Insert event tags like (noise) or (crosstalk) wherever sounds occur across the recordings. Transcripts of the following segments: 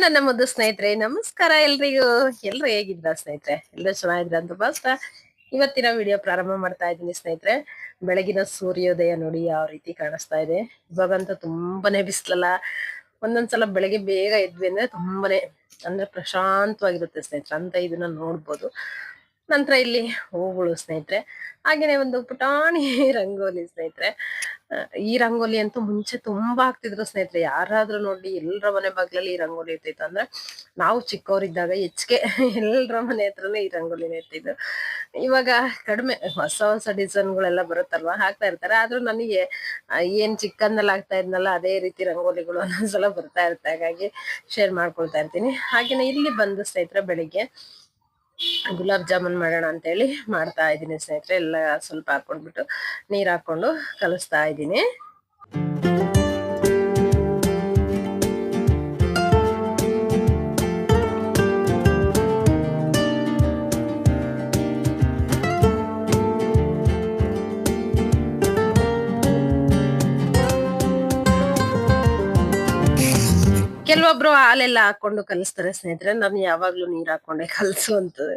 ನನ್ನ ಮುದ್ದು ಸ್ನೇಹಿತರೆ, ನಮಸ್ಕಾರ ಎಲ್ರಿಗೂ. ಎಲ್ರು ಹೇಗಿದ್ರ ಸ್ನೇಹಿತರೆ? ಎಲ್ಲರೂ ಚೆನ್ನಾಗಿದ್ರ ಅಂತ ಭಾವಿಸ್ತಾ ಇವತ್ತಿನ ವಿಡಿಯೋ ಪ್ರಾರಂಭ ಮಾಡ್ತಾ ಇದ್ದೀನಿ ಸ್ನೇಹಿತರೆ. ಬೆಳಗಿನ ಸೂರ್ಯೋದಯ ನೋಡಿ ಯಾವ ರೀತಿ ಕಾಣಿಸ್ತಾ ಇದೆ. ಇವಾಗಂತೂ ತುಂಬಾನೇ ಬಿಸಿಲಲ್ಲ. ಒಂದೊಂದ್ಸಲ ಬೆಳಗ್ಗೆ ಬೇಗ ಎದ್ವಿ ಅಂದ್ರೆ ತುಂಬಾನೇ, ಅಂದ್ರೆ ಪ್ರಶಾಂತವಾಗಿರುತ್ತೆ ಸ್ನೇಹಿತರೆ. ಅಂತ ಇದನ್ನ ನೋಡ್ಬೋದು. ನಂತರ ಇಲ್ಲಿ ಹೂಗಳು ಸ್ನೇಹಿತರೆ, ಹಾಗೇನೆ ಒಂದು ಪುಟಾಣಿ (laughs) ರಂಗೋಲಿ ಸ್ನೇಹಿತರೆ. ಈ ರಂಗೋಲಿ ಅಂತೂ ಮುಂಚೆ ತುಂಬಾ ಆಗ್ತಿದ್ರು ಸ್ನೇಹಿತರೆ. ಯಾರಾದ್ರೂ ನೋಡಿ ಎಲ್ಲರ ಮನೆ ಬಾಗ್ಲಲ್ಲಿ ಈ ರಂಗೋಲಿ ಇರ್ತಿತ್ತು ಅಂದ್ರೆ, ನಾವು ಚಿಕ್ಕವರಿದ್ದಾಗ ಹೆಚ್ಚಿಗೆ (laughs) ಎಲ್ಲರ ಮನೆ ಹತ್ರನೇ ಈ ರಂಗೋಲಿನ ಇರ್ತಿದ್ರು ಇವಾಗ ಕಡಿಮೆ ಹೊಸ ಹೊಸ ಡಿಸೈನ್ಗಳೆಲ್ಲ ಬರುತ್ತಲ್ವಾ, ಹಾಕ್ತಾ ಇರ್ತಾರೆ. ಆದ್ರೂ ನನಗೆ ಏನ್ ಚಿಕ್ಕಂದಲ್ಲಿ ಆಗ್ತಾ ಇದ್ನಲ್ಲ, ಅದೇ ರೀತಿ ರಂಗೋಲಿಗಳು (laughs) ಒಂದೊಂದ್ಸಲ ಬರ್ತಾ ಇರುತ್ತೆ. ಹಾಗಾಗಿ ಶೇರ್ ಮಾಡ್ಕೊಳ್ತಾ ಇರ್ತೀನಿ. ಹಾಗೇನೆ ಇಲ್ಲಿ ಬಂದು ಸ್ನೇಹಿತರೆ ಬೆಳಿಗ್ಗೆ ಗುಲಾಬ್ ಜಾಮೂನ್ ಮಾಡೋಣ ಅಂತ ಹೇಳಿ ಮಾಡ್ತಾ ಇದ್ದೀನಿ ಸ್ನೇಹಿತರೆ. ಎಲ್ಲ ಸ್ವಲ್ಪ ಹಾಕೊಂಡ್ಬಿಟ್ಟು ನೀರು ಹಾಕೊಂಡು ಕಲಿಸ್ತಾ ಇದ್ದೀನಿ. ಕೆಲವೊಬ್ರು ಹಾಲೆಲ್ಲ ಹಾಕೊಂಡು ಕಲಿಸ್ತಾರೆ ಸ್ನೇಹಿತರೆ. ನಾನು ಯಾವಾಗ್ಲೂ ನೀರ್ ಹಾಕೊಂಡೆ ಕಲಸುವಂತದ್ದು.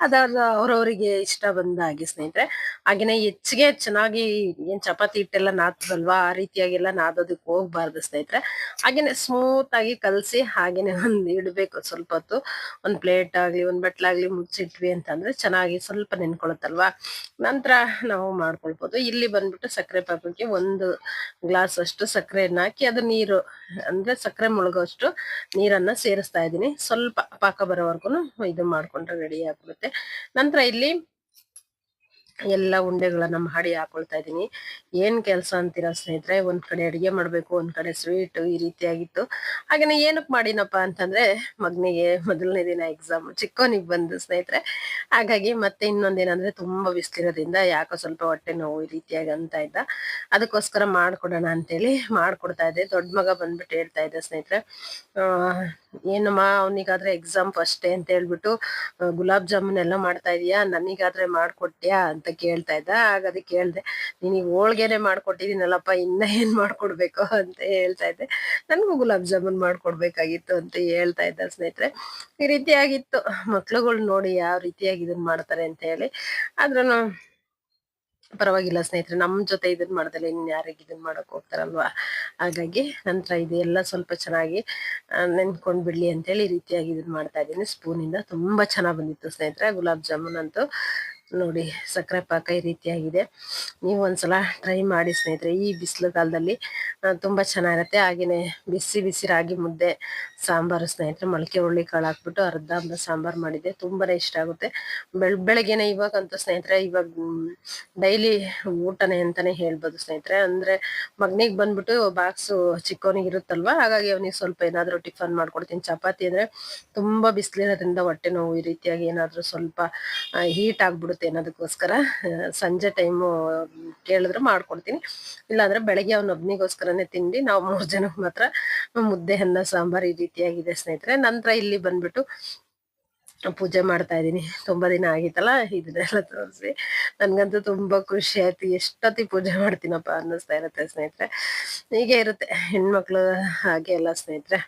ಅದಾದ ಅವ್ರವ್ರಿಗೆ ಇಷ್ಟ ಬಂದ ಹಾಗೆ ಸ್ನೇಹಿತರೆ. ಹಾಗೇನೆ ಹೆಚ್ಚಿಗೆ ಚೆನ್ನಾಗಿ ಏನ್ ಚಪಾತಿ ಹಿಟ್ಟೆಲ್ಲ ನಾದ್ತದಲ್ವಾ, ಆ ರೀತಿಯಾಗೆಲ್ಲ ನಾದೋದಕ್ಕೆ ಹೋಗ್ಬಾರ್ದು ಸ್ನೇಹಿತರೆ. ಹಾಗೇನೆ ಸ್ಮೂತ್ ಆಗಿ ಕಲಸಿ ಹಾಗೇನೆ ಒಂದ್ ಇಡ್ಬೇಕು ಸ್ವಲ್ಪ ಹೊತ್ತು. ಒಂದ್ ಪ್ಲೇಟ್ ಆಗ್ಲಿ, ಒಂದ್ ಬಟ್ಲಾಗ್ಲಿ ಮುಚ್ಚಿಟ್ವಿ ಅಂತಂದ್ರೆ ಚೆನ್ನಾಗಿ ಸ್ವಲ್ಪ ನೆನ್ಕೊಳತ್ತಲ್ವಾ. ನಂತರ ನಾವು ಮಾಡ್ಕೊಳ್ಬೋದು. ಇಲ್ಲಿ ಬಂದ್ಬಿಟ್ಟು ಸಕ್ಕರೆ ಪಾಕಕ್ಕೆ ಒಂದು ಗ್ಲಾಸ್ ಅಷ್ಟು ಸಕ್ಕರೆಯನ್ನ ಹಾಕಿ ಅದು ನೀರು, ಅಂದ್ರೆ ಸಕ್ಕರೆ ನೀರನ್ನ ಸೇರಿಸ್ತಾ ಇದ್ದೀನಿ. ಸ್ವಲ್ಪ ಪಾಕ ಬರೋವರೆಗೂ ಇದು ಮಾಡ್ಕೊಂಡ್ರೆ ರೆಡಿ ಆಗ್ಬಿಡುತ್ತೆ ನಂತರ ಇಲ್ಲಿ ಎಲ್ಲ ಉಂಡೆಗಳನ್ನ ಮಾಡಿ ಹಾಕೊಳ್ತಾ ಇದ್ದೀನಿ. ಏನ್ ಕೆಲಸ ಅಂತೀರಾ ಸ್ನೇಹಿತರೆ? ಒಂದ್ ಕಡೆ ಅಡಿಗೆ ಮಾಡಬೇಕು, ಒಂದ್ ಕಡೆ ಸ್ವೀಟ್ ಈ ರೀತಿಯಾಗಿತ್ತು. ಹಾಗೇನೆ ಏನಕ್ಕೆ ಮಾಡಿನಪ್ಪ ಅಂತಂದ್ರೆ, ಮಗನಿಗೆ ಮೊದಲನೇ ದಿನ ಎಕ್ಸಾಮ್ ಚಿಕ್ಕವನಿಗೆ ಬಂದು ಸ್ನೇಹಿತರೆ. ಹಾಗಾಗಿ ಮತ್ತೆ ಇನ್ನೊಂದೇನಂದ್ರೆ ತುಂಬಾ ಬಿಸಿಲಿರೋದ್ರಿಂದ ಯಾಕೋ ಸ್ವಲ್ಪ ಹೊಟ್ಟೆ ನೋವು ಈ ರೀತಿಯಾಗಿ ಅಂತ ಇದ್ದ. ಅದಕ್ಕೋಸ್ಕರ ಮಾಡ್ಕೊಡೋಣ ಅಂತೇಳಿ ಮಾಡ್ಕೊಡ್ತಾ ಇದ್ದೆ. ದೊಡ್ಡ ಮಗ ಬಂದ್ಬಿಟ್ಟು ಹೇಳ್ತಾ ಇದ್ದೆ ಸ್ನೇಹಿತರೆ. ಏನಮ್ಮ, ಅವನಿಗಾದ್ರೆ ಎಕ್ಸಾಮ್ ಫಸ್ಟ್ ಅಂತ ಹೇಳ್ಬಿಟ್ಟು ಗುಲಾಬ್ ಜಾಮೂನ್ ಎಲ್ಲ ಮಾಡ್ತಾ ಇದೀಯಾ? ನನಗಾದ್ರೆ ಮಾಡ್ಕೊಟ್ಯಾ ಅಂತ ಕೇಳ್ತಾ ಇದ್ದ. ಆಗ ಅದಕ್ಕೆ ಕೇಳ್ದೆ ನಿನಗೆ ಹೋಳ್ಗೆನೆ ಮಾಡ್ಕೊಟ್ಟಿದ್ದೀನಲ್ಲಪ್ಪ ಇನ್ನ ಏನ್ ಮಾಡ್ಕೊಡ್ಬೇಕು ಅಂತ ಹೇಳ್ತಾ ಇದ್ದೆ. ನನ್ಗೂ ಗುಲಾಬ್ ಜಾಮೂನ್ ಮಾಡ್ಕೊಡ್ಬೇಕಾಗಿತ್ತು ಅಂತ ಹೇಳ್ತಾ ಇದ್ದ ಸ್ನೇಹಿತರೆ. ಈ ರೀತಿಯಾಗಿತ್ತು. ಮಕ್ಳುಗಳು ನೋಡಿ ಯಾವ ರೀತಿಯಾಗಿ ಇದನ್ನ ಮಾಡ್ತಾರೆ ಅಂತ ಹೇಳಿ. ಆದ್ರೂ ಪರವಾಗಿಲ್ಲ ಸ್ನೇಹಿತರೆ, ನಮ್ ಜೊತೆ ಇದನ್ ಮಾಡ್ದಲ್ಲ ಇನ್ ಯಾರಿಗೆ ಇದನ್ ಮಾಡಕ್ ಹೋಗ್ತಾರಲ್ವಾ? ಹಾಗಾಗಿ ನಂತರ ಇದೆಲ್ಲ ಸ್ವಲ್ಪ ಚೆನ್ನಾಗಿ ನೆನ್ಕೊಂಡ್ ಬಿಡ್ಲಿ ಅಂತೇಳಿ ಈ ರೀತಿಯಾಗಿ ಇದನ್ ಮಾಡ್ತಾ ಇದ್ದೀನಿ. ಸ್ಪೂನಿಂದ ತುಂಬಾ ಚೆನ್ನಾಗ್ ಬಂದಿತ್ತು ಸ್ನೇಹಿತರೆ, ಗುಲಾಬ್ ಜಾಮೂನ್ ಅಂತೂ. ನೋಡಿ ಸಕ್ಕರೆ ಪಾಕ ಈ ರೀತಿಯಾಗಿದೆ. ನೀವು ಒಂದ್ಸಲ ಟ್ರೈ ಮಾಡಿ ಸ್ನೇಹಿತರೆ, ಈ ಬಿಸಿಲು ಕಾಲದಲ್ಲಿ ತುಂಬಾ ಚೆನ್ನಾಗಿರುತ್ತೆ. ಹಾಗೇನೆ ಬಿಸಿ ಬಿಸಿ ರಾಗಿ ಮುದ್ದೆ, ಸಾಂಬಾರು ಸ್ನೇಹಿತರೆ ಮೊಳಕೆ ಹುರುಳಿ ಕಾಳು ಹಾಕ್ಬಿಟ್ಟು ಅರ್ಧ ಅರ್ಧ ಸಾಂಬಾರ್ ಮಾಡಿದ್ದೆ ತುಂಬಾನೇ ಇಷ್ಟ ಆಗುತ್ತೆ. ಬೆಳ್, ಬೆಳಗ್ಗೆನೆ ಇವಾಗಂತೂ ಸ್ನೇಹಿತರೆ, ಇವಾಗ ಡೈಲಿ ಊಟನೇ ಅಂತಾನೆ ಹೇಳ್ಬೋದು ಸ್ನೇಹಿತರೆ. ಅಂದ್ರೆ ಮಗನಿಗೆ ಬಂದ್ಬಿಟ್ಟು ಬಾಕ್ಸು ಚಿಕ್ಕವನಿಗೆ ಇರುತ್ತಲ್ವಾ? ಹಾಗಾಗಿ ಅವನಿಗೆ ಸ್ವಲ್ಪ ಏನಾದರೂ ಟಿಫನ್ ಮಾಡ್ಕೊಡ್ತೀನಿ. ಚಪಾತಿ ಅಂದ್ರೆ ತುಂಬಾ ಬಿಸಿಲಿರೋದ್ರಿಂದ ಹೊಟ್ಟೆ ನೋವು ಈ ರೀತಿಯಾಗಿ ಏನಾದರೂ ಸ್ವಲ್ಪ ಹೀಟ್ ಆಗ್ಬಿಡುತ್ತೆ. ಅನ್ನೋದಕ್ಕೋಸ್ಕರ ಆ, ಸಂಜೆ ಟೈಮು ಕೇಳಿದ್ರೆ ಮಾಡ್ಕೊಡ್ತೀನಿ. ಇಲ್ಲಾಂದ್ರೆ ಬೆಳಗ್ಗೆ ಅವ್ನ ಒಬ್ನಿಗೋಸ್ಕರನೇ ತಿಂಡಿ ನಾವು ಮೂರು ಜನಕ್ಕೆ ಮಾತ್ರ ಮುದ್ದೆ ಅನ್ನ ಸಾಂಬಾರ್ ಈ ರೀತಿಯಾಗಿದೆ ಸ್ನೇಹಿತರೆ. ನಂತರ ಇಲ್ಲಿ ಬಂದ್ಬಿಟ್ಟು ಪೂಜೆ ಮಾಡ್ತಾ ಇದ್ದೀನಿ. ತುಂಬಾ ದಿನ ಆಗಿತ್ತಲ್ಲ ಇದನ್ನೆಲ್ಲ ತೋರಿಸಿ. ನನ್ಗಂತೂ ತುಂಬಾ ಖುಷಿ ಆಯ್ತು. ಎಷ್ಟೊತ್ತಿ ಪೂಜೆ ಮಾಡ್ತೀನಪ್ಪ ಅನ್ನಿಸ್ತಾ ಇರುತ್ತೆ ಸ್ನೇಹಿತರೆ. ಹೀಗೆ ಇರುತ್ತೆ. ಹೆಣ್ಮಕ್ಳು ಹಾಗೆ ಎಲ್ಲ ಸ್ನೇಹಿತರೆ.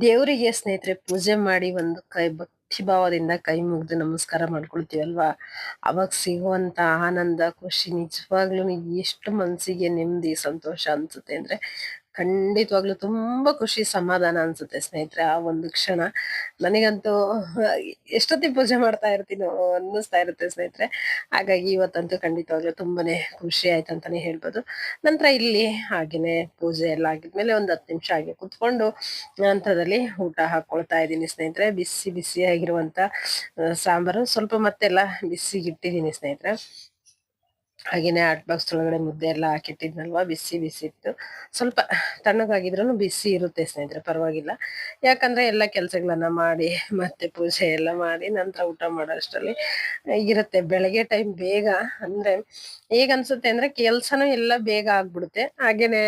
ದೇವರಿಗೆ ಸ್ನೇಹಿತರೆ ಪೂಜೆ ಮಾಡಿ ಒಂದು ಕೈ ಭಕ್ತಿ ಭಾವದಿಂದ ಕೈ ಮುಗಿದು ನಮಸ್ಕಾರ ಮಾಡ್ಕೊಳ್ತೀವಲ್ವಾ? ಅವಾಗ ಸಿಗುವಂತ ಆನಂದ, ಖುಷಿ ನಿಜವಾಗ್ಲೂ ಎಷ್ಟು ಮನ್ಸಿಗೆ ನೆಮ್ಮದಿ, ಸಂತೋಷ ಅನ್ಸುತ್ತೆ ಅಂದ್ರೆ ಖಂಡಿತವಾಗ್ಲೂ ತುಂಬಾ ಖುಷಿ ಸಮಾಧಾನ ಅನ್ಸುತ್ತೆ ಸ್ನೇಹಿತರೆ ಆ ಒಂದು ಕ್ಷಣ. ನನಗಂತೂ ಎಷ್ಟೊತ್ತಿ ಪೂಜೆ ಮಾಡ್ತಾ ಇರ್ತೀನೋ ಅನ್ನಿಸ್ತಾ ಇರುತ್ತೆ ಸ್ನೇಹಿತರೆ. ಹಾಗಾಗಿ ಇವತ್ತಂತೂ ಖಂಡಿತವಾಗ್ಲೂ ತುಂಬಾನೇ ಖುಷಿ ಆಯ್ತು ಅಂತಾನೆ ಹೇಳ್ಬೋದು. ನಂತರ ಇಲ್ಲಿ ಹಾಗೇನೆ ಪೂಜೆ ಎಲ್ಲ ಆಗಿದ್ಮೇಲೆ ಒಂದು ಹತ್ತು ನಿಮಿಷ ಹಾಗೆ ಕುತ್ಕೊಂಡು ನಂತರದಲ್ಲಿ ಊಟ ಹಾಕೊಳ್ತಾ ಇದ್ದೀನಿ ಸ್ನೇಹಿತರೆ. ಬಿಸಿ ಬಿಸಿ ಆಗಿರುವಂತ ಸಾಂಬಾರು. ಸ್ವಲ್ಪ ಮತ್ತೆಲ್ಲ ಬಿಸಿಗಿಟ್ಟಿದ್ದೀನಿ ಸ್ನೇಹಿತರೆ. ಹಾಗೇನೆ ಆಟ್ ಬಾಕ್ಸ್ ಒಳಗಡೆ ಮುದ್ದೆ ಎಲ್ಲ ಹಾಕಿಟ್ಟಿದ್ನಲ್ವಾ, ಬಿಸಿ ಬಿಸಿ ಇತ್ತು ಸ್ವಲ್ಪ ತಣ್ಣಗಾಗಿದ್ರೂ ಬಿಸಿ ಇರುತ್ತೆ ಸ್ನೇಹಿತರೆ, ಪರವಾಗಿಲ್ಲ. ಯಾಕಂದ್ರೆ ಎಲ್ಲ ಕೆಲಸಗಳನ್ನ ಮಾಡಿ, ಮತ್ತೆ ಪೂಜೆ ಎಲ್ಲ ಮಾಡಿ, ನಂತರ ಊಟ ಮಾಡೋ ಅಷ್ಟರಲ್ಲಿ ಇರುತ್ತೆ. ಬೆಳಗ್ಗೆ ಟೈಮ್ ಬೇಗ ಅಂದ್ರೆ ಈಗ ಅನ್ಸುತ್ತೆ ಅಂದ್ರೆ ಕೆಲ್ಸನೂ ಎಲ್ಲ ಬೇಗ ಆಗ್ಬಿಡುತ್ತೆ. ಹಾಗೇನೆ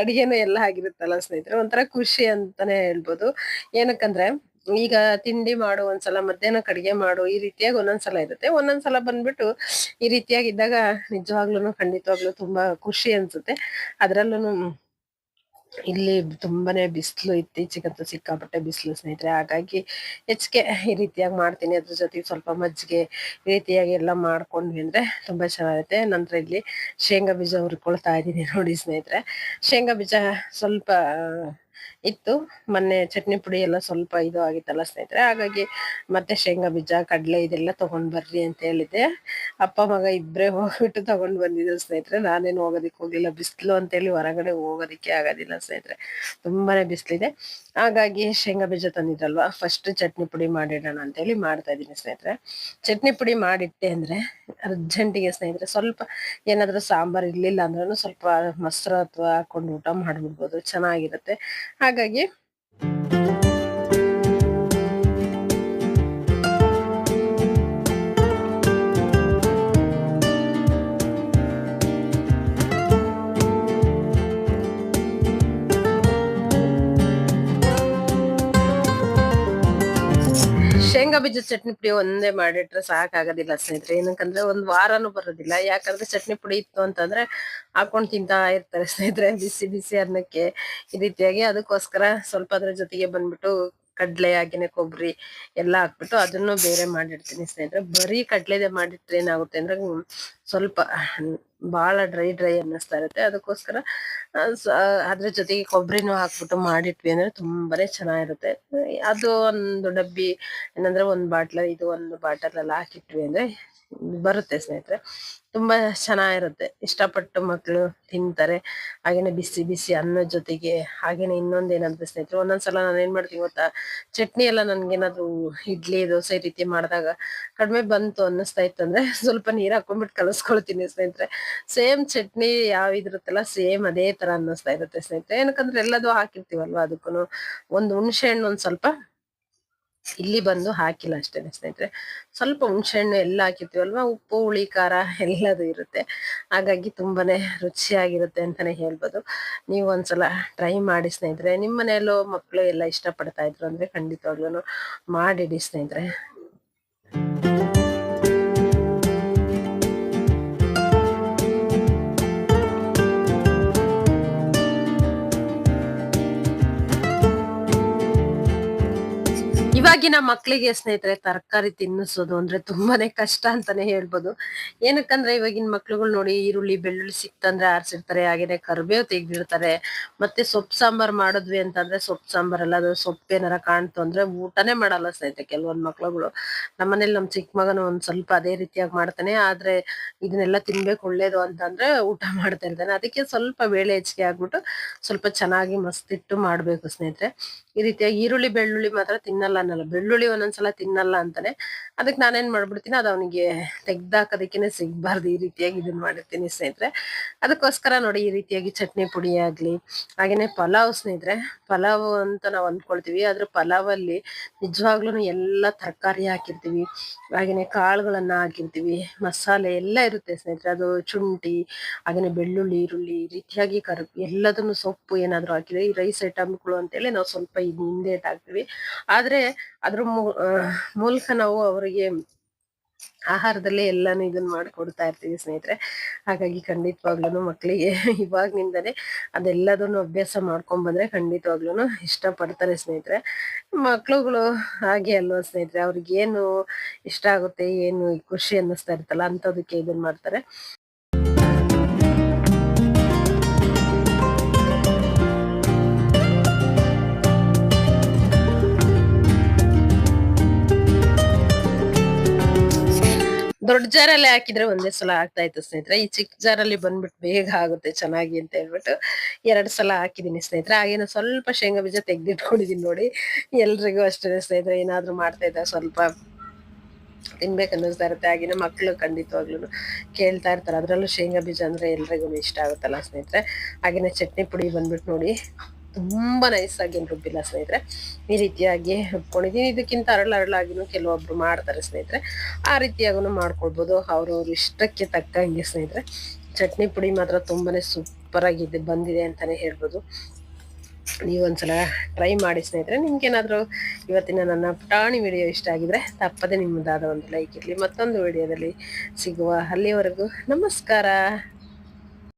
ಅಡಿಗೆನೂ ಎಲ್ಲ ಆಗಿರುತ್ತಲ್ಲ ಸ್ನೇಹಿತರೆ, ಒಂಥರ ಖುಷಿ ಅಂತಾನೆ ಹೇಳ್ಬೋದು. ಏನಕ್ಕಂದ್ರೆ ಈಗ ತಿಂಡಿ ಮಾಡು, ಒಂದ್ಸಲ ಮಧ್ಯಾಹ್ನ ಕಡಿಗೆ ಮಾಡು, ಈ ರೀತಿಯಾಗಿ ಒಂದೊಂದ್ಸಲ ಇರುತ್ತೆ. ಒಂದೊಂದ್ಸಲ ಬಂದ್ಬಿಟ್ಟು ಈ ರೀತಿಯಾಗಿದ್ದಾಗ ನಿಜವಾಗ್ಲೂ ಖಂಡಿತವಾಗ್ಲೂ ತುಂಬಾ ಖುಷಿ ಅನ್ಸುತ್ತೆ. ಅದ್ರಲ್ಲೂ ಇಲ್ಲಿ ತುಂಬಾನೇ ಬಿಸಿಲು ಇತ್ತೀಚೆಗಂತೂ ಸಿಕ್ಕಾಪಟ್ಟೆ ಬಿಸಿಲು ಸ್ನೇಹಿತರೆ. ಹಾಗಾಗಿ ಹೆಚ್ಚಿಗೆ ಈ ರೀತಿಯಾಗಿ ಮಾಡ್ತೀನಿ. ಅದ್ರ ಜೊತೆಗೆ ಸ್ವಲ್ಪ ಮಜ್ಜಿಗೆ ಈ ರೀತಿಯಾಗಿ ಎಲ್ಲ ಮಾಡ್ಕೊಂಡ್ವಿ ಅಂದ್ರೆ ತುಂಬಾ ಚೆನ್ನಾಗಿರುತ್ತೆ. ನಂತರ ಇಲ್ಲಿ ಶೇಂಗಾ ಬೀಜ ಹುರ್ಕೊಳ್ತಾ ಇದ್ದೀನಿ ನೋಡಿ ಸ್ನೇಹಿತರೆ. ಶೇಂಗಾ ಬೀಜ ಸ್ವಲ್ಪ ಇತ್ತು. ಮೊನ್ನೆ ಚಟ್ನಿ ಪುಡಿ ಎಲ್ಲ ಸ್ವಲ್ಪ ಇದು ಆಗಿತ್ತಲ್ಲ ಸ್ನೇಹಿತರೆ, ಹಾಗಾಗಿ ಮತ್ತೆ ಶೇಂಗಾ ಬೀಜ, ಕಡಲೆ ಇದೆಲ್ಲ ತಗೊಂಡ್ ಬರ್ರಿ ಅಂತ ಹೇಳಿದ್ದೆ. ಅಪ್ಪ ಮಗ ಇಬ್ಬರೇ ಹೋಗ್ಬಿಟ್ಟು ತಗೊಂಡ್ ಬಂದಿದ್ರು ಸ್ನೇಹಿತರೆ. ನಾನೇನು ಹೋಗೋದಿಕ್ ಹೋಗಿಲ್ಲ ಬಿಸಿಲು ಅಂತೇಳಿ ಹೊರಗಡೆ ಹೋಗೋದಿಕ್ಕೆ ಆಗೋದಿಲ್ಲ ಸ್ನೇಹಿತರೆ. ತುಂಬಾನೇ ಬಿಸಿಲಿದೆ. ಹಾಗಾಗಿ ಶೇಂಗಾ ಬೀಜ ತಂದಿದ್ರಲ್ವಾ? ಫಸ್ಟ್ ಚಟ್ನಿ ಪುಡಿ ಮಾಡಿಡೋಣ ಅಂತೇಳಿ ಮಾಡ್ತಾ ಇದೀನಿ ಸ್ನೇಹಿತರೆ. ಚಟ್ನಿ ಪುಡಿ ಮಾಡಿಟ್ಟೆ ಅಂದ್ರೆ ಅರ್ಜೆಂಟಿಗೆ ಸ್ನೇಹಿತರೆ, ಸ್ವಲ್ಪ ಏನಾದ್ರೂ ಸಾಂಬಾರ್ ಇರ್ಲಿಲ್ಲ ಅಂದ್ರೂ ಸ್ವಲ್ಪ ಮೊಸರು ಅಥವಾ ಹಾಕೊಂಡು ಊಟ ಮಾಡ್ಬಿಡ್ಬೋದು. ಚೆನ್ನಾಗಿರುತ್ತೆ. ಹಾಗಾಗಿ ಶೇಂಗಾ ಬೀಜದ ಚಟ್ನಿ ಪುಡಿ ಒಂದೇ ಮಾಡಿಟ್ರೆ ಸಾಕಾಗೋದಿಲ್ಲ ಸ್ನೇಹಿತರೆ. ಏನಕ್ಕಂದ್ರೆ ಒಂದ್ ವಾರನೂ ಬರೋದಿಲ್ಲ. ಯಾಕಂದ್ರೆ ಚಟ್ನಿ ಪುಡಿ ಇತ್ತು ಅಂತಂದ್ರೆ ಹಾಕೊಂಡ್ ತಿಂತಾ ಇರ್ತಾರೆ ಸ್ನೇಹಿತರೆ. ಬಿಸಿ ಬಿಸಿ ಅನ್ನಕ್ಕೆ ಈ ರೀತಿಯಾಗಿ. ಅದಕ್ಕೋಸ್ಕರ ಸ್ವಲ್ಪ ಅದ್ರ ಜೊತೆಗೆ ಬಂದ್ಬಿಟ್ಟು ಕಡ್ಲೆ ಹಾಗೇನೆ ಕೊಬ್ಬರಿ ಎಲ್ಲ ಹಾಕ್ಬಿಟ್ಟು ಅದನ್ನು ಬೇರೆ ಮಾಡಿಡ್ತೀನಿ ಸ್ನೇಹಿತರೆ. ಬರೀ ಕಡ್ಲೆದೆ ಮಾಡಿಟ್ರೆ ಏನಾಗುತ್ತೆ ಅಂದ್ರೆ ಸ್ವಲ್ಪ ಬಹಳ ಡ್ರೈ ಡ್ರೈ ಅನ್ನಿಸ್ತಾ ಇರುತ್ತೆ. ಅದಕ್ಕೋಸ್ಕರ ಅದ್ರ ಜೊತೆಗೆ ಕೊಬ್ಬರಿನೂ ಹಾಕ್ಬಿಟ್ಟು ಮಾಡಿಟ್ವಿ ಅಂದ್ರೆ ತುಂಬಾನೇ ಚೆನ್ನಾಗಿರುತ್ತೆ. ಅದು ಒಂದು ಡಬ್ಬಿ ಏನಂದ್ರೆ ಒಂದ್ ಬಾಟ್ಲ ಇದು ಒಂದು ಬಾಟಲ್ ಅಲ್ಲಿ ಹಾಕಿಟ್ವಿ ಅಂದ್ರೆ ಬರುತ್ತೆ ಸ್ನೇಹಿತರೆ. ತುಂಬಾ ಚೆನ್ನಾಗಿರುತ್ತೆ. ಇಷ್ಟಪಟ್ಟು ಮಕ್ಕಳು ತಿಂತಾರೆ. ಹಾಗೇನೆ ಬಿಸಿ ಬಿಸಿ ಅನ್ನದ ಜೊತೆಗೆ ಹಾಗೇನೆ ಇನ್ನೊಂದ್ ಸ್ನೇಹಿತರು ಸ್ನೇಹಿತರೆ, ಒಂದೊಂದ್ಸಲ ನಾನು ಏನ್ ಮಾಡ್ತೀನಿ ಗೊತ್ತಾ? ಚಟ್ನಿ ಎಲ್ಲ ನನ್ಗೇನಾದ್ರು ಇಡ್ಲಿ, ದೋಸೆ ರೀತಿ ಮಾಡಿದಾಗ ಕಡಿಮೆ ಬಂತು ಅನ್ನಿಸ್ತಾ ಇತ್ತು ಅಂದ್ರೆ ಸ್ವಲ್ಪ ನೀರ್ ಹಾಕೊಂಡ್ಬಿಟ್ಟು ಕಲಸ್ಕೊಳ್ತೀನಿ ಸ್ನೇಹಿತರೆ. ಸೇಮ್ ಚಟ್ನಿ ಯಾವ ಇದಿರುತ್ತಲ್ಲ ಸೇಮ್ ಅದೇ ತರ ಅನ್ನಿಸ್ತಾ ಇರುತ್ತೆ ಸ್ನೇಹಿತರೆ. ಏನಕ್ಕಂದ್ರೆ ಎಲ್ಲದೂ ಹಾಕಿರ್ತೀವಲ್ವಾ ಅದಕ್ಕೂ ಒಂದು ಹುಣಸೆ ಹಣ್ಣು ಒಂದ್ ಸ್ವಲ್ಪ ಇಲ್ಲಿ ಬಂದು ಹಾಕಿಲ್ಲ ಅಷ್ಟೇ ಸ್ನೇಹಿತರೆ. ಸ್ವಲ್ಪ ಹುಣಸೆಹಣ್ಣು ಎಲ್ಲ ಹಾಕಿರ್ತೀವಲ್ವಾ? ಉಪ್ಪು, ಹುಳಿ, ಖಾರ ಎಲ್ಲದು ಇರುತ್ತೆ. ಹಾಗಾಗಿ ತುಂಬಾನೇ ರುಚಿಯಾಗಿರುತ್ತೆ ಅಂತಾನೆ ಹೇಳ್ಬೋದು. ನೀವು ಒಂದ್ಸಲ ಟ್ರೈ ಮಾಡಿ ಸ್ನೇಹಿತರೆ. ನಿಮ್ಮ ಮನೆಯಲ್ಲೂ ಮಕ್ಕಳು ಎಲ್ಲ ಇಷ್ಟಪಡ್ತಾ ಇದ್ರು ಅಂದ್ರೆ ಖಂಡಿತವಾಗ್ಲೂ ಮಾಡಿಡಿ ಸ್ನೇಹಿತರೆ. ಇವಾಗಿನ ಮಕ್ಕಳಿಗೆ ಸ್ನೇಹಿತರೆ, ತರಕಾರಿ ತಿನ್ನಿಸೋದು ಅಂದ್ರೆ ತುಂಬಾನೇ ಕಷ್ಟ ಅಂತಾನೆ ಹೇಳ್ಬೋದು. ಏನಕ್ಕಂದ್ರೆ ಇವಾಗಿನ ಮಕ್ಳುಗಳು ನೋಡಿ ಈರುಳ್ಳಿ, ಬೆಳ್ಳುಳ್ಳಿ ಸಿಕ್ತಂದ್ರೆ ಆರಿಸಿರ್ತಾರೆ, ಹಾಗೇನೆ ಕರ್ಬೇವು ತೆಗ್ದಿರ್ತಾರೆ ಮತ್ತೆ ಸೊಪ್ಪು ಸಾಂಬಾರ್ ಮಾಡಿದ್ವಿ ಅಂತಂದ್ರೆ ಸೊಪ್ಪು ಸಾಂಬಾರ್ ಅಲ್ಲ, ಅದು ಸೊಪ್ಪು ಏನಾರ ಕಾಣ್ತು ಅಂದ್ರೆ ಊಟನೇ ಮಾಡಲ್ಲ ಸ್ನೇಹಿತರೆ ಕೆಲವೊಂದ್ ಮಕ್ಳುಗಳು. ನಮ್ಮನೇಲಿ ನಮ್ ಚಿಕ್ಕ ಮಗನು ಒಂದ್ ಸ್ವಲ್ಪ ಅದೇ ರೀತಿಯಾಗಿ ಮಾಡ್ತಾನೆ, ಆದ್ರೆ ಇದನ್ನೆಲ್ಲ ತಿನ್ಬೇಕು ಒಳ್ಳೇದು ಅಂತಂದ್ರೆ ಊಟ (laughs) ಮಾಡ್ತಾ ಇರ್ತಾನೆ. ಅದಕ್ಕೆ ಸ್ವಲ್ಪ ಬೇಳೆ ಹೆಚ್ಚಿಗೆ ಆಗ್ಬಿಟ್ಟು ಸ್ವಲ್ಪ ಚೆನ್ನಾಗಿ ಮಸ್ತಿಟ್ಟು ಮಾಡ್ಬೇಕು ಸ್ನೇಹಿತರೆ. ಈ ರೀತಿಯಾಗಿ ಈರುಳ್ಳಿ, ಬೆಳ್ಳುಳ್ಳಿ ಮಾತ್ರ ತಿನ್ನಲ್ಲ ಅನ್ನಲ್ಲ. ಬೆಳ್ಳುಳ್ಳಿ ಒಂದೊಂದ್ಸಲ ತಿನ್ನಲ್ಲ ಅಂತಾನೆ. ಅದಕ್ಕೆ ನಾನೇನ್ ಮಾಡ್ಬಿಡ್ತೀನಿ, ಅದು ಅವನಿಗೆ ತೆಗ್ದಾಕೋದಕ್ಕೇನೆ ಸಿಗ್ಬಾರ್ದು, ಈ ರೀತಿಯಾಗಿ ಇದನ್ನ ಮಾಡಿರ್ತೀನಿ ಸ್ನೇಹಿತರೆ. ಅದಕ್ಕೋಸ್ಕರ ನೋಡಿ, ಈ ರೀತಿಯಾಗಿ ಚಟ್ನಿ ಪುಡಿ ಆಗ್ಲಿ, ಹಾಗೇನೆ ಪಲಾವ್ ಸ್ನೇಹಿತರೆ. ಪಲಾವ್ ಅಂತ ನಾವ್ ಅನ್ಕೊಳ್ತೀವಿ, ಆದ್ರೆ ಪಲಾವ್ ಅಲ್ಲಿ ನಿಜವಾಗ್ಲೂ ಎಲ್ಲ ತರಕಾರಿ ಹಾಕಿರ್ತೀವಿ, ಹಾಗೇನೆ ಕಾಳುಗಳನ್ನ ಹಾಕಿರ್ತೀವಿ, ಮಸಾಲೆ ಎಲ್ಲ ಇರುತ್ತೆ ಸ್ನೇಹಿತರೆ. ಅದು ಶುಂಠಿ, ಹಾಗೇನೆ ಬೆಳ್ಳುಳ್ಳಿ, ಈರುಳ್ಳಿ, ಈ ರೀತಿಯಾಗಿ ಕರ್, ಎಲ್ಲದನ್ನು ಸೊಪ್ಪು ಏನಾದ್ರು ಹಾಕಿದ್ರೆ, ಈ ರೈಸ್ ಐಟಮ್ಗಳು ಅಂತೇಳಿ ನಾವು ಸ್ವಲ್ಪ ಹಿಂದೆ ಹಾಕ್ತೀವಿ. ಆದ್ರೆ ಅದ್ರ ಮೂಲಕ ನಾವು ಅವರಿಗೆ ಆಹಾರದಲ್ಲೇ ಎಲ್ಲಾನು ಇದನ್ನ ಮಾಡ್ಕೊಡ್ತಾ ಇರ್ತೀವಿ ಸ್ನೇಹಿತರೆ. ಹಾಗಾಗಿ ಖಂಡಿತವಾಗ್ಲೂ ಮಕ್ಕಳಿಗೆ (laughs) ಇವಾಗ್ನಿಂದನೇ ಅದೆಲ್ಲದನ್ನು ಅಭ್ಯಾಸ ಮಾಡ್ಕೊಂಡ್ ಬಂದ್ರೆ ಖಂಡಿತವಾಗ್ಲೂ ಇಷ್ಟ ಪಡ್ತಾರೆ ಸ್ನೇಹಿತರೆ. ಮಕ್ಳುಗಳು ಹಾಗೆ ಅಲ್ವಾ ಸ್ನೇಹಿತರೆ, ಅವ್ರಿಗೇನು ಇಷ್ಟ ಆಗುತ್ತೆ, ಏನು ಖುಷಿ ಅನ್ನಿಸ್ತಾ ಇರ್ತಲ್ಲ ಅಂತದಕ್ಕೆ ಇದನ್ನ ಮಾಡ್ತಾರೆ. ದೊಡ್ಡ ಜಾರಲ್ಲಿ ಹಾಕಿದ್ರೆ ಒಂದೇ ಸಲ ಆಗ್ತಾ ಇತ್ತು ಸ್ನೇಹಿತರೆ. ಈ ಚಿಕ್ಕ ಜಾರಲ್ಲಿ ಬಂದ್ಬಿಟ್ಟು ಬೇಗ ಆಗುತ್ತೆ ಚೆನ್ನಾಗಿ ಅಂತ ಹೇಳ್ಬಿಟ್ಟು ಎರಡು ಸಲ ಹಾಕಿದ್ದೀನಿ ಸ್ನೇಹಿತರೆ. ಹಾಗೇನು ಸ್ವಲ್ಪ ಶೇಂಗಾ ಬೀಜ ತೆಗೆದಿಟ್ಕೊಂಡಿದ್ದೀನಿ ನೋಡಿ. ಎಲ್ರಿಗೂ ಅಷ್ಟೇ ಸ್ನೇಹಿತರೆ. ಏನಾದರೂ ಮಾಡ್ತಾ ಇದ್ದ ಸ್ವಲ್ಪ ತಿನ್ಬೇಕು ಅನ್ನಿಸ್ತಾ ಇರುತ್ತೆ. ಆಗಿನ ಮಕ್ಕಳು ಖಂಡಿತವಾಗ್ಲೂ ಕೇಳ್ತಾ ಇರ್ತಾರೆ. ಅದರಲ್ಲೂ ಶೇಂಗಾ ಬೀಜ ಅಂದರೆ ಎಲ್ರಿಗೂ ಇಷ್ಟ ಆಗುತ್ತಲ್ಲ ಸ್ನೇಹಿತರೆ. ಹಾಗೆಯೇ ಚಟ್ನಿ ಪುಡಿ ಬಂದ್ಬಿಟ್ಟು ನೋಡಿ. ತುಂಬ ನೈಸಾಗಿ ಏನು ರುಬ್ಬಿಲ್ಲ ಸ್ನೇಹಿತರೆ. ಈ ರೀತಿಯಾಗಿ ರುಬ್ಕೊಂಡಿದ್ದೀನಿ ಇದಕ್ಕಿಂತ ಅರಳು ಅರಳಾಗಿನೂ ಕೆಲವೊಬ್ರು ಮಾಡ್ತಾರೆ ಸ್ನೇಹಿತರೆ. ಆ ರೀತಿಯಾಗೂ ಮಾಡ್ಕೊಳ್ಬೋದು. ಅವ್ರವ್ರ ಇಷ್ಟಕ್ಕೆ ತಕ್ಕಂಗೆ ಸ್ನೇಹಿತರೆ. ಚಟ್ನಿ ಪುಡಿ ಮಾತ್ರ ತುಂಬಾ ಸೂಪರ್ ಆಗಿದೆ ಬಂದಿದೆ ಅಂತಲೇ ಹೇಳ್ಬೋದು. ನೀವು ಒಂದ್ಸಲ ಟ್ರೈ ಮಾಡಿ ಸ್ನೇಹಿತರೆ. ನಿಮ್ಗೇನಾದರೂ ಇವತ್ತಿನ ನನ್ನ ಪುಟಾಣಿ ವಿಡಿಯೋ ಇಷ್ಟ ಆಗಿದ್ರೆ ತಪ್ಪದೆ ನಿಮ್ಮದಾದ ಒಂದು ಲೈಕ್ ಇರಲಿ. ಮತ್ತೊಂದು ವಿಡಿಯೋದಲ್ಲಿ ಸಿಗುವ ಅಲ್ಲಿವರೆಗೂ ನಮಸ್ಕಾರ.